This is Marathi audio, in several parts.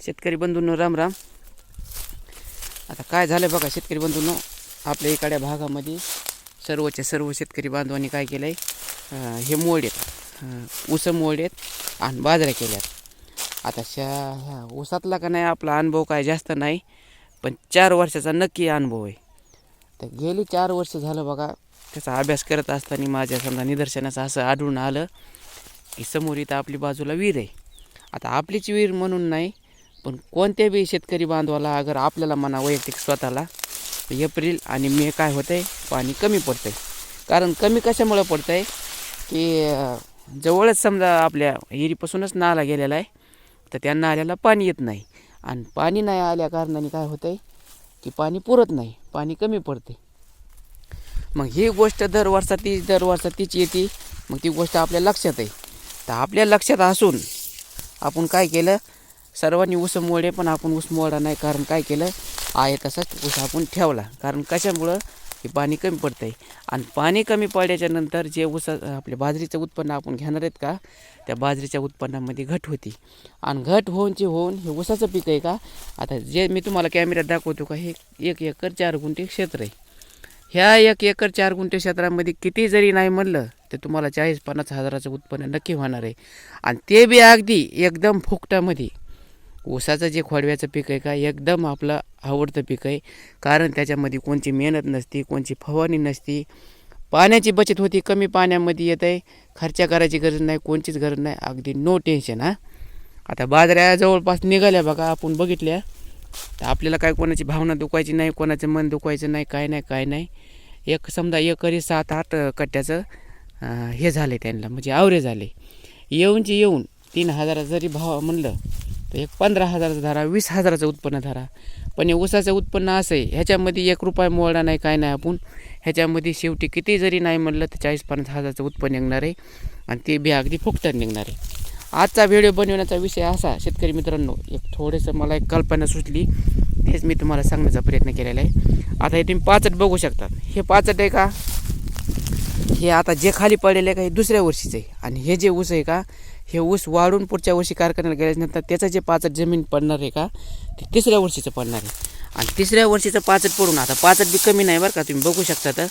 शेतकरी बंधूंनो राम राम. आता काय झालं बघा शेतकरी बंधूंनो आपल्या इकड्या भागामध्ये सर्वच्या सर्व शेतकरी बांधवांनी काय केलं आहे हे मोड आहेत. अं, मोड आहेत आणि बाजऱ्या केल्यात. आता शा ह्या ऊसातला का नाही आपला अनुभव काय जास्त नाही पण चार वर्षाचा नक्की अनुभव आहे. तर गेली चार वर्ष झालं बघा त्याचा अभ्यास करत असताना माझ्या समजा निदर्शनाचं असं आढळून आलं की समोर इथं आपली बाजूला विहीर आहे. आता आपलीच विहीर म्हणून नाही पण कोणत्या बी शेतकरी बांधवाला अगर आपल्याला म्हणा वैयक्तिक स्वतःला एप्रिल आणि मे काय होतं आहे पाणी कमी पडतं आहे कारण कमी कशामुळं पडतं आहे की जवळच समजा आपल्या हिरीपासूनच नाला गेलेला आहे तर त्या नाल्याला पाणी येत नाही. आणि पाणी नाही आल्या कारणाने काय होतं आहे की पाणी पुरत नाही. पाणी कमी पडते मग ही गोष्ट दर वर्षा ती दर वर्षा तीच येते. मग ती गोष्ट आपल्या लक्षात आहे. तर आपल्या लक्षात असून आपण काय केलं? सर्वांनी ऊस मोडे पण आपण ऊस मोडा नाही. कारण काय केलं? आहे तसाच ऊस आपण ठेवला. कारण कशामुळं? हे पाणी कमी पडतं आहे आणि पाणी कमी पडल्याच्यानंतर जे ऊस आपल्या बाजरीचं उत्पन्न आपण घेणार आहेत का? त्या बाजरीच्या उत्पन्नामध्ये घट होती. आणि घट होऊनची होऊन हे ऊसाचं पीक आहे का? आता जे मी तुम्हाला कॅमेऱ्यात दाखवतो का हे एक एकर चार गुंठे क्षेत्र आहे. ह्या एक एकर चार गुंठे क्षेत्रामध्ये किती जरी नाही म्हणलं तर तुम्हाला चाळीस पन्नास हजाराचं उत्पन्न नक्की होणार आहे. आणि ते बी अगदी एकदम फुकटामध्ये. ऊसाचं जे खोडव्याचं पीक आहे का एकदम आपलं आवडतं पीक आहे. कारण त्याच्यामध्ये कोणची मेहनत नसती कोणची फवारणी नसती. पाण्याची बचत होती कमी पाण्यामध्ये येत आहे. खर्च करायची गरज नाही कोणचीच गरज नाही. अगदी नो टेन्शन हां. आता बाजऱ्या जवळपास निघाल्या बघा आपण बघितल्या. तर आपल्याला काय कोणाची भावना दुखायची नाही कोणाचं मन दुखायचं नाही काय नाही काय नाही. एक समजा एकरी सात आठ कट्ट्याचं हे झाले त्यांना म्हणजे आवरे झाले. येऊनचे येऊन तीन हजार जरी भाव म्हणलं एक पंधरा हजाराचा धरा वीस हजाराचं उत्पन्न धरा. पण हे ऊसाचं उत्पन्न असं आहे ह्याच्यामध्ये एक रुपया मोडा नाही काय नाही आपण. ह्याच्यामध्ये शेवटी किती जरी नाही म्हणलं तर चाळीस पन्नास हजाराचं उत्पन्न निघणार आहे. आणि ते बी अगदी फुकटात निघणार आहे. आजचा व्हिडिओ बनवण्याचा विषय असा शेतकरी मित्रांनो एक थोडंसं मला एक कल्पना सुचली. हेच मी तुम्हाला सांगण्याचा प्रयत्न केलेला आहे. आता हे तुम्ही पाचट बघू शकता हे पाचट आहे का? हे आता जे खाली पडलेलं आहे का हे दुसऱ्या वर्षीचं आहे. आणि हे जे ऊस आहे का हे ऊस वाढून पुढच्या वर्षी कारखान्याला गेल्यानंतर त्याचं जे पाचट जमीन पडणार आहे का ते तिसऱ्या वर्षीचं पडणार आहे. आणि तिसऱ्या वर्षीचं पाचट पडून आता पाचट बी कमी नाही बरं का तुम्ही बघू शकता तर.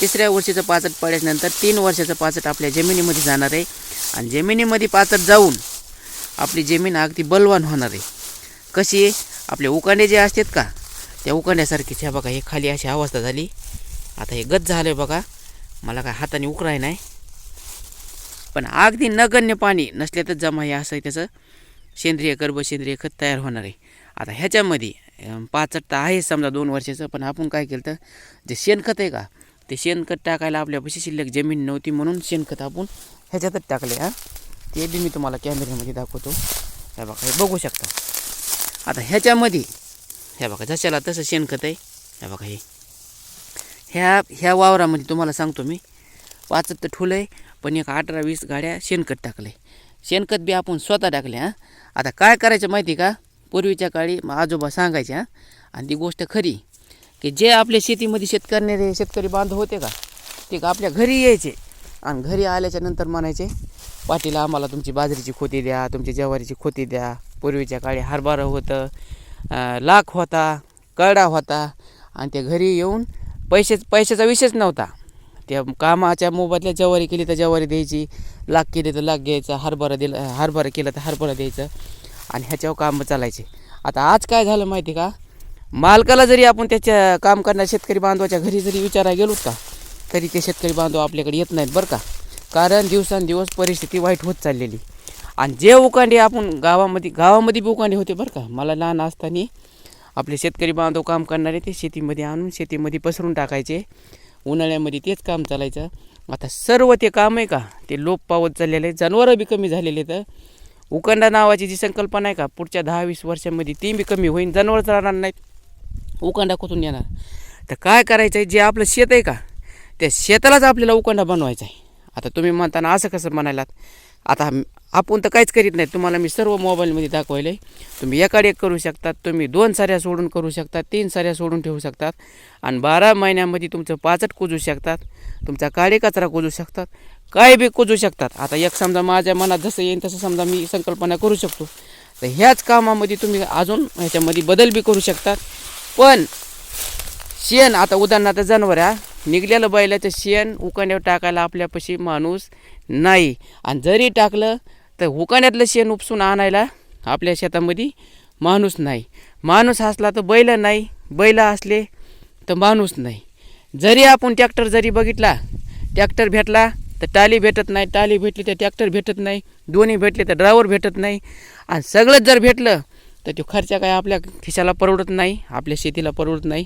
तिसऱ्या वर्षीचं पाचट पडल्यानंतर तीन वर्षाचं पाचट आपल्या जमिनीमध्ये जाणार आहे. आणि जमिनीमध्ये पाचट जाऊन आपली जमीन अगदी बलवान होणार आहे. कशी आहे? आपले उकांडे जे असतात का त्या उकांड्यासारखीच ह्या बघा हे खाली अशी अवस्था झाली. आता हे गच झालं आहे बघा. मला काय हाताने उकराय नाही. पण अगदी नगण्य पाणी नसल्यातच जमा हे असं त्याचं सेंद्रिय कर्ब सेंद्रिय खत तयार होणार आहे. आता ह्याच्यामध्ये पाचट तर आहे समजा दोन वर्षाचं पण आपण काय केलं तर जे शेणखत आहे का ते शेणखत टाकायला आपल्यापाशी शिल्लक जमीन नव्हती म्हणून शेणखत आपण ह्याच्यातच टाकले हां. ते बी मी तुम्हाला कॅमेऱ्यामध्ये दाखवतो. हे बघा हे बघू शकता. आता ह्याच्यामध्ये ह्या बघा जशाला तसं शेणखत आहे. ह्या बघा हे. ह्या ह्या वावरामध्ये तुम्हाला सांगतो मी पाचत तर ठुलं आहे पण एक अठरा वीस गाड्या शेणखत टाकलं. आहे शेणखत बी आपण स्वतः टाकले हां. आता काय करायचं माहिती का? पूर्वीच्या काळी मग आजोबा सांगायचे हां. आणि ती गोष्ट खरी की जे आपल्या शेतीमध्ये शेतकऱ्याने शेतकरी बांधव होते का ते का आपल्या घरी यायचे आणि घरी आल्याच्यानंतर म्हणायचे पाटीला आम्हाला तुमची बाजरीची खोती द्या तुमची ज्वारीची खोती द्या. पूर्वीच्या काळी हरभरा होतं लाख होता करडा होता आणि ते घरी येऊन पैसे पैशाचा विषयच नव्हता. त्या कामाच्या मोबदल्या जवारी केली तर जवारी द्यायची लाख केली तर लाख घ्यायचा हरभरा दिला हरभरा केलं तर हरभरा द्यायचं आणि ह्याच्यावर कामं चालायचे. आता आज काय झालं माहिती का? मालकाला जरी आपण त्याच्या काम करणाऱ्या शेतकरी बांधवाच्या घरी जरी विचारायला गेलो का तरी ते शेतकरी बांधव आपल्याकडे येत नाहीत बरं का? कारण दिवसांदिवस परिस्थिती वाईट होत चाललेली. आणि जे उकांडे आपण गावामध्ये गावामध्ये बी उकांडे होते बरं का? मला लहान असताना आपले शेतकरी बांधव काम करणारे ते शेतीमध्ये आणून शेतीमध्ये पसरून टाकायचे. उन्हाळ्यामध्ये तेच काम चालायचं. आता सर्व ते काम आहे का? ते लोप पावत चाललेले आहे जनावरं बी कमी झालेले तर उकंडा नावाची जी संकल्पना आहे का? पुढच्या दहा वीस वर्षामध्ये ती बी कमी होईल जनावरच राहणार नाहीत. उकंडा कुठून येणार? तर काय करायचं आहे? जे आपलं शेत आहे का? त्या शेतालाच आपल्याला उकंडा बनवायचा आहे. आता तुम्ही म्हणताना असं कसं म्हणायलात आता आपण तर काहीच करीत नाही तुम्हाला मी सर्व मोबाईलमध्ये दाखवलं आहे तुम्ही एकाड एक करू शकतात तुम्ही दोन साऱ्या सोडून करू शकतात तीन साऱ्या सोडून ठेवू शकतात. आणि बारा महिन्यामध्ये तुमचं पाचट कुजू शकतात तुमचा काळे कचरा कुजू शकतात काय बी कुजू शकतात. आता एक समजा माझ्या मनात जसं येईल तसं समजा मी संकल्पना करू शकतो. तर ह्याच कामामध्ये तुम्ही अजून ह्याच्यामध्ये बदल बी करू शकतात. पण शेण आता उदाहरणार्थ जनावर निघलेलं बैलाचं शेण उकांड्यावर टाकायला आपल्यापाशी माणूस नाही. आणि जरी टाकलं तर उकाण्यातलं शेण उपसून आणायला आपल्या शेतामध्ये माणूस नाही. माणूस असला तर बैल नाही बैल असले तर माणूस नाही. जरी आपण ट्रॅक्टर जरी बघितला ट्रॅक्टर भेटला तर टाली भेटत नाही टाली भेटली तर ट्रॅक्टर भेटत नाही दोन्ही भेटले तर ड्रायव्हर भेटत नाही. आणि सगळंच जर भेटलं तर तो खर्च काय आपल्या खिशाला परवडत नाही आपल्या शेतीला परवडत नाही.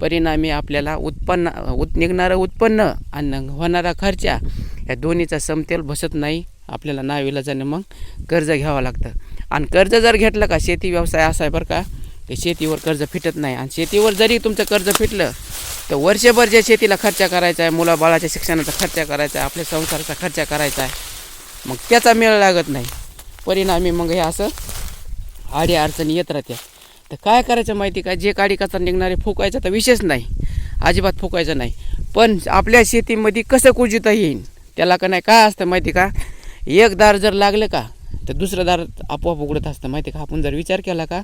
परिणामी आपल्याला उत्पन्न उत निघणारं उत्पन्न आणि होणारा खर्च या दोन्हीचा समतेल बसत नाही. आपल्याला नाविलाजाने मग कर्ज घ्यावं लागतं. आणि कर्ज जर घेतलं का शेती व्यवसाय असा आहे बरं का ते शेतीवर कर्ज फिटत नाही. आणि शेतीवर जरी तुमचं कर्ज फिटलं तर वर्षभर जे शेतीला खर्च करायचा आहे मुलाबाळाच्या शिक्षणाचा खर्च करायचा आहे आपल्या संसाराचा खर्च करायचा आहे मग त्याचा मेळ लागत नाही. परिणामी मग हे असं आडी अडचणी येत राहत्या. तर काय करायचं माहिती का? जे काडी कचरा निघणारे फुकायचं तर विशेष नाही. अजिबात फुकायचं नाही. पण आपल्या शेतीमध्ये कसं कुजिता येईल त्याला का नाही? काय असतं माहिती का? एक दार जर लागलं का तर दुसरं दार आपोआप उघडत असतं. माहिती का? आपण जर विचार केला का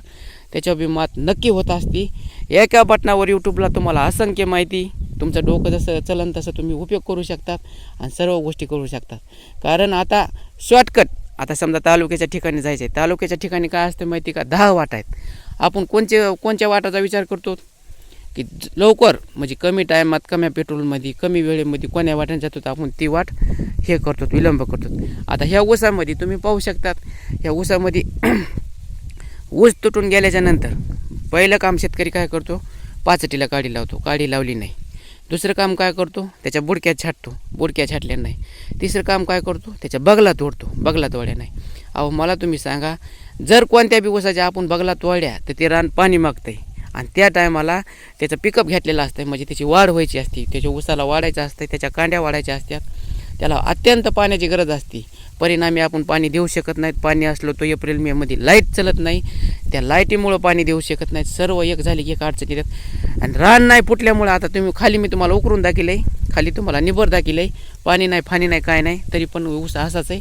त्याच्यावर बी मात नक्की होत असती. एका बटनावर यूट्यूबला तुम्हाला असंख्य माहिती तुमचं डोकं जसं चलन तसं तुम्ही उपयोग करू शकतात आणि सर्व गोष्टी करू शकतात. कारण आता शॉर्टकट आता समजा तालुक्याच्या ठिकाणी जायचं आहे तालुक्याच्या ठिकाणी काय असतं माहिती का? दहा वाट आहेत. आपण कोणचे कोणत्या वाटाचा विचार करतो? की लवकर म्हणजे कमी टायमात कमी पेट्रोलमध्ये कमी वेळेमध्ये कोण्या वाट्याने जातो तर आपण ती वाट हे करतो विलंब करतो. आता ह्या ऊसामध्ये तुम्ही पाहू शकतात ह्या ऊसामध्ये ऊस तुटून गेल्याच्यानंतर पहिलं काम शेतकरी काय करतो? पाचटीला काडी लावतो काडी लावली नाही. दुसरं काम काय करतो? त्याच्या बुडक्यात छाटतो बुडक्या छाटल्या नाही. तिसरं काम काय करतो? त्याच्या बगला तोडतो बगला तोड्या नाही. अहो मला तुम्ही सांगा जर कोणत्या बी ऊसाच्या आपण बगला तोड्या तर ते रान पाणी मागतंय. आणि त्या टायमाला त्याचं पिकअप घेतलेलं असतं म्हणजे त्याची वाढ व्हायची असते. त्याच्या उसाला वाढायचं असतं त्याच्या कांड्या वाढायच्या असतात त्याला अत्यंत पाण्याची गरज असते. परिणामी आपण पाणी देऊ शकत नाहीत. पाणी असलो तो एप्रिल मेमध्ये लाइट चालत नाही. त्या लाईटीमुळं पाणी देऊ शकत नाहीत. सर्व एक झाली की एक अडचणी येतात आणि रान नाही फुटल्यामुळं आता तुम्ही खाली मी तुम्हाला उकरून दाखिलं आहे खाली तुम्हाला निबर दाखिलं आहे पाणी नाही फाणी नाही काय नाही. तरी पण ऊस असाच आहे.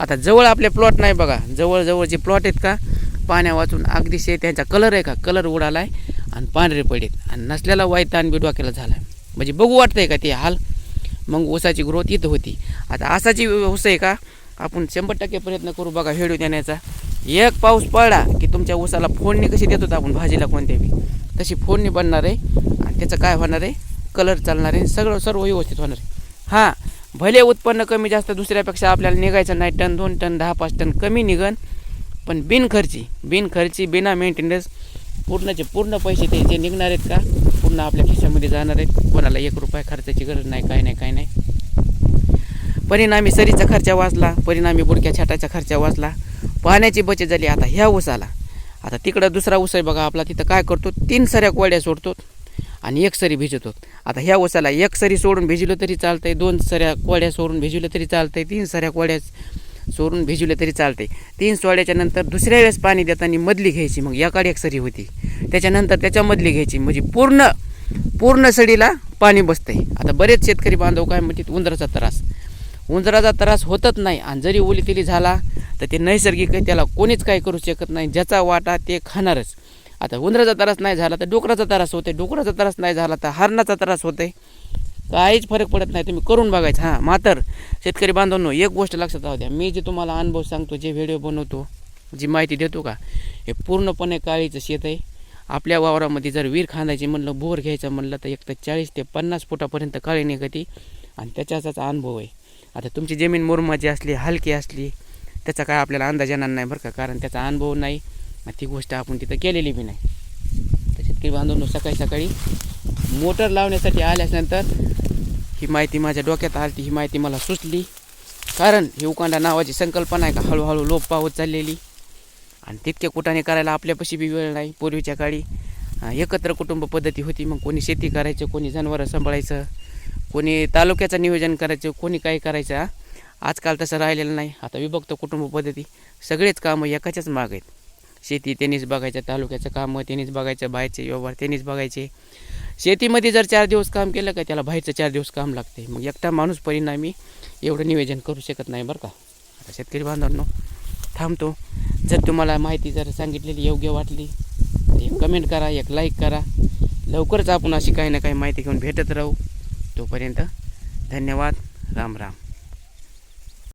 आता जवळ आपले प्लॉट नाही बघा. जवळजवळ जे प्लॉट आहेत का पाण्या वाचून अगदीशय त्यांचा कलर आहे का? कलर उडाला आहे आणि पांढरे पडेत आणि नसलेला वाईट आणि बिडवाकेला झाला म्हणजे बघू वाटतंय का ते हाल? मग ऊसाची ग्रोथ इथं होती. आता असाची ऊस आहे का? आपण शंभर टक्के प्रयत्न करू बघा व्हिडिओ देण्याचा. एक पाऊस पडला की तुमच्या ऊसाला फोडणी कशी देतो आपण भाजीला कोणत्या बी? तशी फोडणी बनणार आहे. आणि त्याचं काय होणार आहे? कलर चालणार आहे. सगळं सर्व व्यवस्थित होणार आहे. हां भले उत्पन्न कमी जास्त दुसऱ्यापेक्षा आपल्याला निघायचं नाही. टन दोन टन दहा पाच टन कमी निघन. पण बिनखर्ची बिनखर्ची बिना मेंटेनन्स पूर्णचे पूर्ण पैसे ते जे निघणार आहेत का पूर्ण आपल्या खिशामध्ये जाणार आहेत. कोणाला एक रुपया खर्चाची गरज नाही काय नाही काय नाही. परिणामी सरीचा खर्च वाचला परिणामी बुडक्या छाटाचा खर्च वाचला. पाण्याची बचत झाली आता ह्या ऊसाला आता तिकडं दुसरा ऊस आहे बघा आपला तिथं काय करतो तीन सऱ्या कोड्या सोडतो आणि एक सरी भिजवतो आता ह्या ऊसाला एक सरी सोडून भिजलं तरी चालतंय दोन सऱ्या कोड्या सोडून भिजवलं तरी चालतंय तीन सऱ्या कोड्या चोरून भिजवले तरी चालते तीन सोळ्याच्या नंतर दुसऱ्या वेळेस पाणी देताना मधली घ्यायची मग एकाड एक सरी होती. त्याच्यानंतर त्याच्या मधली घ्यायची म्हणजे पूर्ण पूर्ण सडीला पाणी बसतंय. आता बरेच शेतकरी बांधव काय म्हणतात उंदराचा त्रास. उंदराचा त्रास होतच नाही आणि जरी ओली तिली झाला तर ते नैसर्गिक त्याला कोणीच काही करू शकत नाही ज्याचा वाटा ते खाणारच. आता उंदराचा त्रास नाही झाला तर डोकराचा त्रास होते डोकराचा त्रास नाही झाला तर हरणाचा त्रास होते काहीच फरक पडत नाही. तुम्ही करून बघायचं. हां मात्र शेतकरी बांधवांनो एक गोष्ट लक्षात राहू द्या. मी जे तुम्हाला अनुभव सांगतो जे व्हिडिओ बनवतो जी माहिती देतो का हे पूर्णपणे काळीचं शेत आहे. आपल्या वावरामध्ये जर विहीर खांदायची म्हणलं बोर घ्यायचं म्हणलं तर एक तर चाळीस ते पन्नास फुटापर्यंत काळी निघती आणि त्याच्याचाच अनुभव आहे. आता तुमची जमीन मुरमाची असली हलकी असली त्याचा काय आपल्याला अंदाज येणार नाही बरं का कारण त्याचा अनुभव नाही आणि ती गोष्ट आपण तिथं केलेली बी नाही. तर शेतकरी बांधवांनो सकाळी सकाळी मोटर लावण्यासाठी आल्यानंतर ही माहिती माझ्या डोक्यात आली ही माहिती मला सुचली. कारण ही उकांडा नावाची संकल्पना आहे का? हळूहळू लोप पावत चाललेली. आणि तितके कुटाने करायला आपल्यापाशी बी वेळ नाही पूर्वीच्या काळी. एकत्र कुटुंब पद्धती होती. मग कोणी शेती करायचं कोणी जनावरं सांभाळायचं कोणी तालुक्याचं नियोजन करायचं कोणी काय करायचं आजकाल तसं राहिलेलं नाही. आता विभक्त कुटुंब पद्धती सगळेच कामं एकाच्याच माग आहेत. शेती त्यांनीच बघायचं तालुक्याचं कामं त्यांनीच बघायचं बाहेरचे व्यवहार त्यांनीच बघायचे. शेतीमध्ये जर चार दिवस काम केलं का त्याला बाहेरचं चार दिवस काम लागते मग एकटा माणूस परिणामी एवढं नियोजन करू शकत नाही बरं का. आता शेतकरी बांधवांनो थांबतो. जर तुम्हाला माहिती जर सांगितलेली योग्य वाटली एक कमेंट करा एक लाईक करा. लवकरच आपण अशी काही ना काही माहिती घेऊन भेटत राहू. तोपर्यंत धन्यवाद. राम राम.